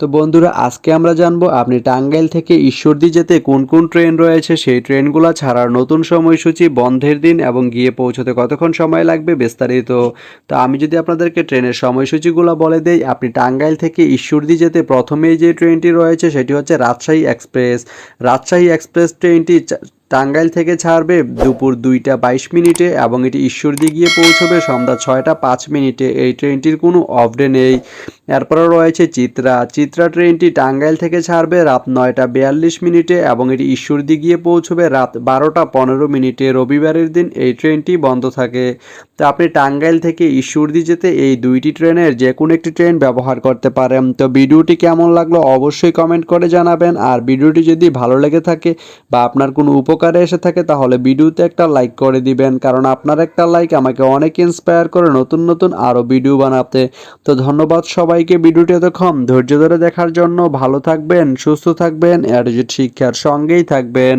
তো বন্ধুরা, আজকে আমরা জানব আপনি টাঙ্গাইল থেকে ঈশ্বরদী যেতে কোন কোন ট্রেন রয়েছে? সেই ট্রেনগুলো ছাড়ার নতুন সময়সূচি বন্ধের দিন এবং গিয়ে পৌঁছতে কতক্ষণ সময় লাগবে বিস্তারিত। তো আমি যদি আপনাদেরকে ট্রেনের সময়সূচিগুলো বলে দেই, আপনি টাঙ্গাইল থেকে ঈশ্বরদী যেতে প্রথমেই যে ট্রেনটি রয়েছে সেটি হচ্ছে রাজশাহী এক্সপ্রেস। রাজশাহী এক্সপ্রেস ট্রেনটি টাঙ্গাইল থেকে ছাড়বে দুপুর দুইটা বাইশ মিনিটে এবং এটি ঈশ্বরদী গিয়ে পৌঁছবে সন্ধ্যা ছয়টা পাঁচ মিনিটে। এই ট্রেনটির কোনো অফ ডে নেই। এরপরে রয়েছে চিত্রা। চিত্রা ট্রেনটি টাঙ্গাইল থেকে ছাড়বে রাত নয়টা বিয়াল্লিশ মিনিটে এবং এটি ঈশ্বরদী গিয়ে পৌঁছবে রাত বারোটা পনেরো মিনিটে। রবিবারের দিন এই ট্রেনটি বন্ধ থাকে। তো আপনি টাঙ্গাইল থেকে ঈশ্বরদী যেতে এই দুইটি ট্রেনের যে কোনো একটি ট্রেন ব্যবহার করতে পারেন। তো ভিডিওটি কেমন লাগল অবশ্যই কমেন্ট করে জানাবেন। আর ভিডিওটি যদি ভালো লেগে থাকে বা আপনার কোনো উপকারে এসে থাকে তাহলে ভিডিওতে একটা লাইক করে দিবেন। কারণ আপনার একটা লাইক আমাকে অনেক ইন্সপায়ার করে নতুন নতুন আরও ভিডিও বানাতে। তো ধন্যবাদ সবাইকে ভিডিওটি এতক্ষণ ধৈর্য ধরে দেখার জন্য ভালো থাকবেন, সুস্থ থাকবেন এর শিক্ষার সঙ্গেই থাকবেন।